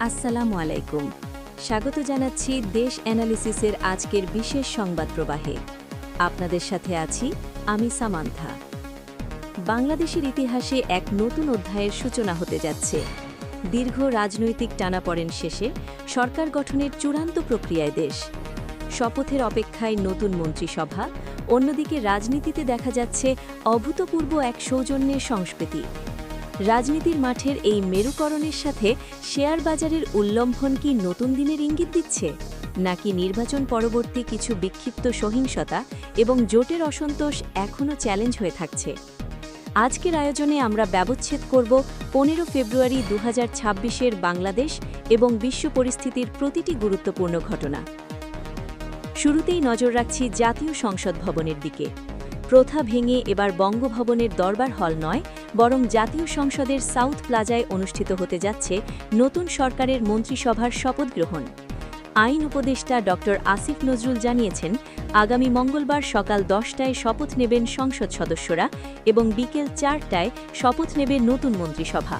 আসসালামু আলাইকুম। স্বাগত জানাচ্ছি দেশ অ্যানালিসিসের আজকের বিশেষ সংবাদ প্রবাহে। আপনাদের সাথে আছি আমি সামান্থা। বাংলাদেশের ইতিহাসে এক নতুন অধ্যায়ের সূচনা হতে যাচ্ছে। দীর্ঘ রাজনৈতিক টানাপড়েন শেষে সরকার গঠনের চূড়ান্ত প্রক্রিয়ায় দেশ। শপথের অপেক্ষায় নতুন মন্ত্রিসভা, অন্যদিকে রাজনীতিতে দেখা যাচ্ছে অভূতপূর্ব এক সৌজন্যের সংস্কৃতি। রাজনীতির মাঠের এই মেরুকরণের সাথে শেয়ার বাজারের উল্লম্ঘন কি নতুন দিনের ইঙ্গিত দিচ্ছে? নাকি নির্বাচন পরবর্তী কিছু বিক্ষিপ্ত সহিংসতা এবং জোটের অসন্তোষ এখনও চ্যালেঞ্জ হয়ে থাকছে? আজকের আয়োজনে আমরা ব্যবচ্ছেদ করব পনেরো ফেব্রুয়ারি দু হাজার বাংলাদেশ এবং বিশ্ব পরিস্থিতির প্রতিটি গুরুত্বপূর্ণ ঘটনা। শুরুতেই নজর রাখছি জাতীয় সংসদ ভবনের দিকে। প্রথা ভেঙে এবার বঙ্গভবনের দরবার হল নয়, বরং জাতীয় সংসদের সাউথ প্লাজায় অনুষ্ঠিত হতে যাচ্ছে নতুন সরকারের মন্ত্রিসভার শপথ গ্রহণ। আইন উপদেষ্টা ড. আসিফ নজরুল জানিয়েছেন, আগামী মঙ্গলবার সকাল দশটায় শপথ নেবেন সংসদ সদস্যরা এবং বিকেল চারটায় শপথ নেবে নতুন মন্ত্রিসভা।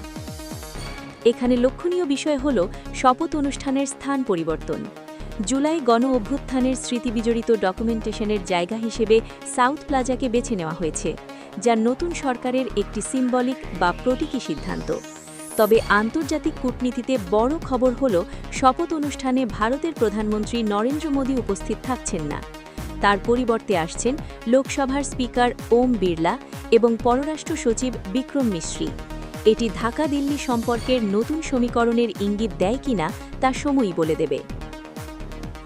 এখানে লক্ষণীয় বিষয় হল, শপথ অনুষ্ঠানের স্থান পরিবর্তন। জুলাই গণ অভ্যুত্থানের স্মৃতিবিজড়িত ডকুমেন্টেশনের জায়গা হিসেবে সাউথ প্লাজাকে বেছে নেওয়া হয়েছে, যা নতুন সরকারের একটি সিম্বলিক বা প্রতীকী সিদ্ধান্ত। তবে আন্তর্জাতিক কূটনীতিতে বড় খবর হল, শপথ অনুষ্ঠানে ভারতের প্রধানমন্ত্রী নরেন্দ্র মোদী উপস্থিত থাকছেন না। তার পরিবর্তে আসছেন লোকসভার স্পিকার ওম বিড়লা এবং পররাষ্ট্র সচিব বিক্রম মিশ্রী। এটি ঢাকা দিল্লি সম্পর্কের নতুন সমীকরণের ইঙ্গিত দেয় কিনা তা সময়ই বলে দেবে।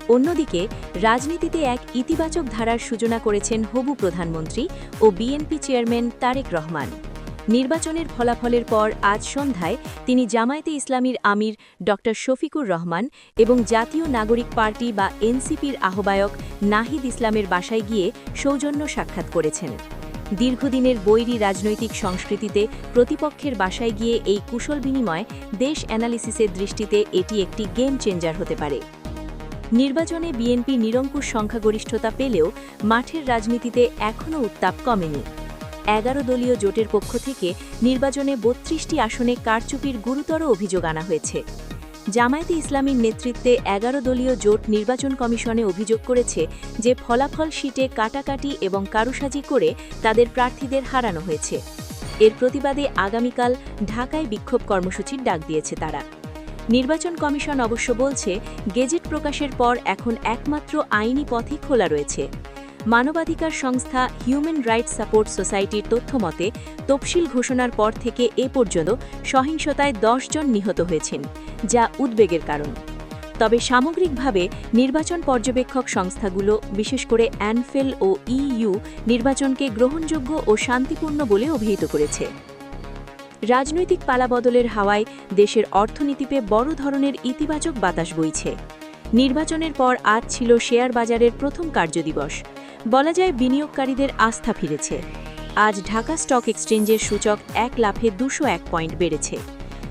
অন্যদিকে, রাজনীতিতে এক ইতিবাচক ধারার সূচনা করেছেন হবু প্রধানমন্ত্রী ও বিএনপি চেয়ারম্যান তারেক রহমান। নির্বাচনের ফলাফলের পর আজ সন্ধ্যায় তিনি জামায়াতে ইসলামীর আমির ড. শফিকুর রহমান এবং জাতীয় নাগরিক পার্টি বা এনসিপির আহ্বায়ক নাহিদ ইসলামের বাসায় গিয়ে সৌজন্য সাক্ষাৎ করেছেন। দীর্ঘদিনের বৈরী রাজনৈতিক সংস্কৃতিতে প্রতিপক্ষের বাসায় গিয়ে এই কুশল বিনিময় দেশ অ্যানালিসিসের দৃষ্টিতে এটি একটি গেম চেঞ্জার হতে পারে। নির্বাচনে বিএনপি নিরঙ্কুশ সংখ্যাগরিষ্ঠতা পেলেও মাঠের রাজনীতিতে এখনও উত্তাপ কমেনি। এগারো দলীয় জোটের পক্ষ থেকে নির্বাচনে বত্রিশটি আসনে কারচুপির গুরুতর অভিযোগ আনা হয়েছে। জামায়াতে ইসলামীর নেতৃত্বে এগারো দলীয় জোট নির্বাচন কমিশনে অভিযোগ করেছে যে ফলাফল শিটে কাটাকাটি এবং কারুসাজি করে তাদের প্রার্থীদের হারানো হয়েছে। এর প্রতিবাদে আগামীকাল ঢাকায় বিক্ষোভ কর্মসূচির ডাক দিয়েছে তারা। নির্বাচন কমিশন অবশ্য বলছে, গেজেট প্রকাশের পর এখন একমাত্র আইনি পথই খোলা রয়েছে। মানবাধিকার সংস্থা হিউম্যান রাইটস সাপোর্ট সোসাইটির তথ্যমতে তফসিল ঘোষণার পর থেকে এ পর্যন্ত সহিংসতায় জন নিহত হয়েছেন, যা উদ্বেগের কারণ। তবে সামগ্রিকভাবে নির্বাচন পর্যবেক্ষক সংস্থাগুলো, বিশেষ করে অ্যানফেল ও ইইউ, নির্বাচনকে গ্রহণযোগ্য ও শান্তিপূর্ণ বলে অভিহিত করেছে। রাজনৈতিক পালাবদলের হাওয়ায় দেশের অর্থনীতিতে বড় ধরনের ইতিবাচক বাতাস বইছে। নির্বাচনের পর আজ ছিল শেয়ার বাজারের প্রথম কার্যদিবস। বলা যায় বিনিয়োগকারীদের আস্থা ফিরেছে। আজ ঢাকা স্টক এক্সচেঞ্জের সূচক এক লাফে দুশো এক পয়েন্ট বেড়েছে।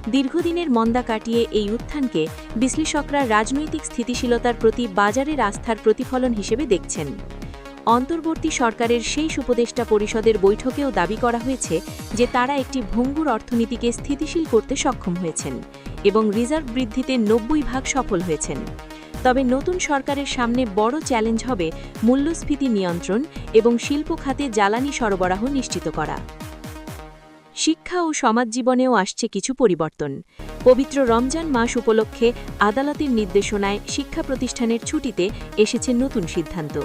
দীর্ঘদিনের মন্দা কাটিয়ে এই উত্থানকে বিশ্লেষকরা রাজনৈতিক স্থিতিশীলতার প্রতি বাজারের আস্থার প্রতিফলন হিসেবে দেখছেন। অন্তর্বর্তী সরকারের সেই উপদেষ্টা পরিষদের বৈঠকেও দাবি করা হয়েছে যে তারা একটি ভঙ্গুর অর্থনীতিকে স্থিতিশীল করতে সক্ষম হয়েছেন এবং রিজার্ভ বৃদ্ধিতে নব্বই ভাগ সফল হয়েছেন। তবে নতুন সরকারের সামনে বড় চ্যালেঞ্জ হবে মূল্যস্ফীতি নিয়ন্ত্রণ এবং শিল্প খাতে জ্বালানি সরবরাহ নিশ্চিত করা। শিক্ষা ও সমাজ জীবনেও আসছে কিছু পরিবর্তন। পবিত্র রমজান মাস উপলক্ষে আদালতের নির্দেশনায় শিক্ষা প্রতিষ্ঠানের ছুটিতে এসেছে নতুন সিদ্ধান্ত।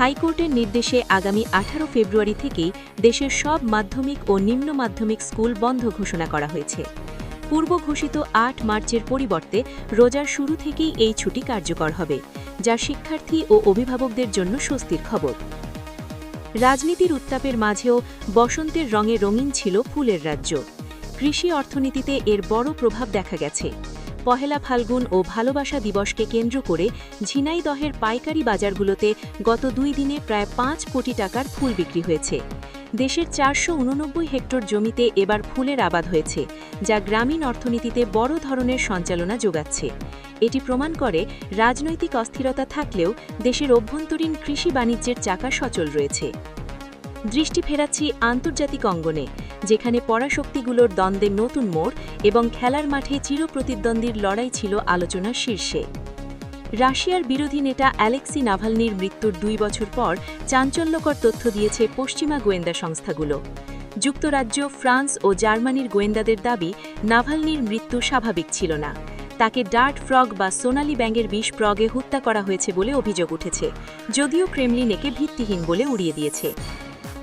হাইকোর্টের নির্দেশে আগামী আঠারো ফেব্রুয়ারি থেকেই দেশের সব মাধ্যমিক ও নিম্ন মাধ্যমিক স্কুল বন্ধ ঘোষণা করা হয়েছে। পূর্ব ঘোষিত আট মার্চের পরিবর্তে রোজার শুরু থেকেই এই ছুটি কার্যকর হবে, যা শিক্ষার্থী ও অভিভাবকদের জন্য স্বস্তির খবর। রাজনীতির উত্তাপের মাঝেও বসন্তের রঙে রঙিন ছিল ফুলের রাজ্য। কৃষি অর্থনীতিতে এর বড় প্রভাব দেখা গেছে। পহেলা ফাল্গুন ও ভালোবাসা দিবসকে কেন্দ্র করে ঝিনাইদহের পাইকারি বাজারগুলোতে গত দুই দিনে প্রায় পাঁচ কোটি টাকার ফুল বিক্রি হয়েছে। দেশের চারশো উননব্বই হেক্টর জমিতে এবার ফুলের আবাদ হয়েছে, যা গ্রামীণ অর্থনীতিতে বড় ধরনের সঞ্চালনা যোগাচ্ছে। এটি প্রমাণ করে রাজনৈতিক অস্থিরতা থাকলেও দেশের অভ্যন্তরীণ কৃষি বাণিজ্যের চাকা সচল রয়েছে। দৃষ্টি ফেরাচ্ছি আন্তর্জাতিক অঙ্গনে। যেখানে পরাশক্তিগুলোর দ্বন্দ্বে নতুন মোড় এবং খেলার মাঠে চিরপ্রতিদ্বন্দ্বীর লড়াই ছিল আলোচনার শীর্ষে। রাশিয়ার বিরোধী নেতা অ্যালেক্সি নাভালনির মৃত্যুর দুই বছর পর চাঞ্চল্যকর তথ্য দিয়েছে পশ্চিমা গোয়েন্দা সংস্থাগুলো। যুক্তরাজ্য, ফ্রান্স ও জার্মানির গোয়েন্দাদের দাবি, নাভালনির মৃত্যু স্বাভাবিক ছিল না। তাকে ডার্ট ফ্রগ বা সোনালি ব্যাঙের বিষ প্রগে হত্যা করা হয়েছে বলে অভিযোগ উঠেছে, যদিও ক্রেমলিন একে ভিত্তিহীন বলে উড়িয়ে দিয়েছে।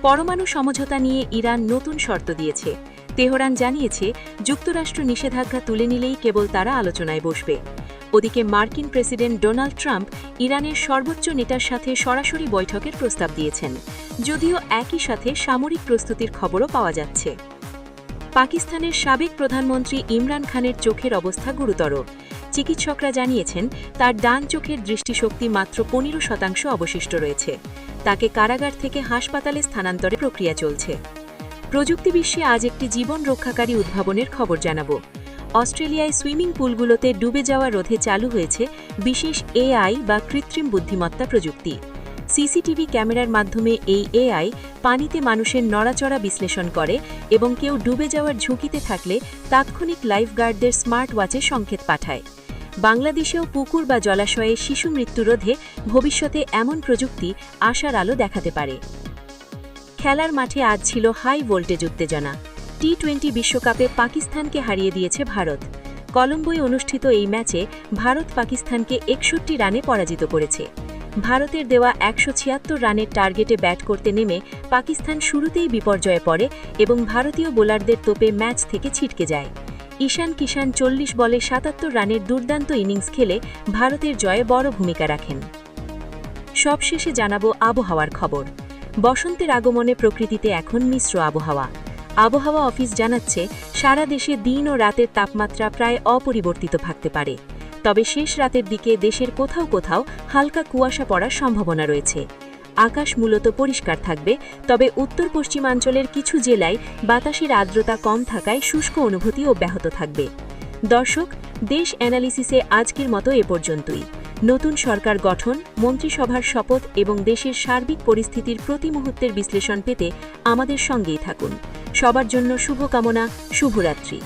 পরমাণু সমঝোতা নিয়ে ইরান নতুন শর্ত দিয়েছে। তেহরান জানিয়েছে, যুক্তরাষ্ট্র নিষেধাজ্ঞা তুলে নিলেই কেবল তারা আলোচনায় বসবে। ওদিকে মার্কিন প্রেসিডেন্ট ডোনাল্ড ট্রাম্প ইরানের সর্বোচ্চ নেতার সাথে সরাসরি বৈঠকের প্রস্তাব দিয়েছেন। যদিও একই সাথে সামরিক প্রস্তুতির খবরও পাওয়া যাচ্ছে। পাকিস্তানের সাবেক প্রধানমন্ত্রী ইমরান খানের চোখের অবস্থা গুরুতর। চিকিৎসকরা জানিয়েছেন, তার ডান চোখের দৃষ্টিশক্তি মাত্র পনেরো শতাংশ অবশিষ্ট রয়েছে। তাকে কারাগার থেকে হাসপাতালে স্থানান্তরে প্রক্রিয়া চলছে। প্রযুক্তি বিশ্বে আজ একটি জীবন রক্ষাকারী উদ্ভাবনের খবর জানাব। অস্ট্রেলিয়ায় সুইমিং পুলগুলোতে ডুবে যাওয়া রোধে চালু হয়েছে বিশেষ এআই বা কৃত্রিম বুদ্ধিমত্তা প্রযুক্তি। সিসিটিভি ক্যামেরার মাধ্যমে এই এআই পানিতে মানুষের নড়াচড়া বিশ্লেষণ করে এবং কেউ ডুবে যাওয়ার ঝুঁকিতে থাকলে তাৎক্ষণিক লাইফগার্ডদের স্মার্ট ওয়াচে সংকেত পাঠায়। বাংলাদেশেও পুকুর বা জলাশয়ে শিশু মৃত্যু রোধে ভবিষ্যতে এমন প্রযুক্তি আশার আলো দেখাতে পারে। খেলার মাঠে আজ ছিল হাই ভোল্টেজ উত্তেজনা। টি টোয়েন্টি বিশ্বকাপে পাকিস্তানকে হারিয়ে দিয়েছে ভারত। কলম্বোয় অনুষ্ঠিত এই ম্যাচে ভারত পাকিস্তানকে একষট্টি রানে পরাজিত করেছে। ভারতের দেওয়া একশো ছিয়াত্তর রানের টার্গেটে ব্যাট করতে নেমে পাকিস্তান শুরুতেই বিপর্যয়ে পড়ে এবং ভারতীয় বোলারদের তোপে ম্যাচ থেকে ছিটকে যায়। ঈশান কিষান চল্লিশ বলে সাতাত্তর রানের দুর্দান্ত ইনিংস খেলে ভারতের জয়ে বড় ভূমিকা রাখেন। সবশেষে জানাব আবহাওয়ার খবর। বসন্তের আগমনে প্রকৃতিতে এখন মিশ্র আবহাওয়া। আবহাওয়া অফিস জানাচ্ছে, সারা দেশে দিন ও রাতের তাপমাত্রা প্রায় অপরিবর্তিত থাকতে পারে। তবে শেষ রাতের দিকে দেশের কোথাও কোথাও হালকা কুয়াশা পড়ার সম্ভাবনা রয়েছে। আকাশ মূলত পরিষ্কার থাকবে, তবে উত্তর পশ্চিমাঞ্চলের কিছু জেলায় বাতাসের আর্দ্রতা কম থাকায় শুষ্ক অনুভূতি অব্যাহত থাকবে। দর্শক, দেশ অ্যানালিসিসে আজকের মতো এ পর্যন্তই। নতুন সরকার গঠন, মন্ত্রিসভার শপথ এবং দেশের সার্বিক পরিস্থিতির প্রতি মুহূর্তের বিশ্লেষণ পেতে আমাদের সঙ্গেই থাকুন। সবার জন্য শুভকামনা, শুভরাত্রি।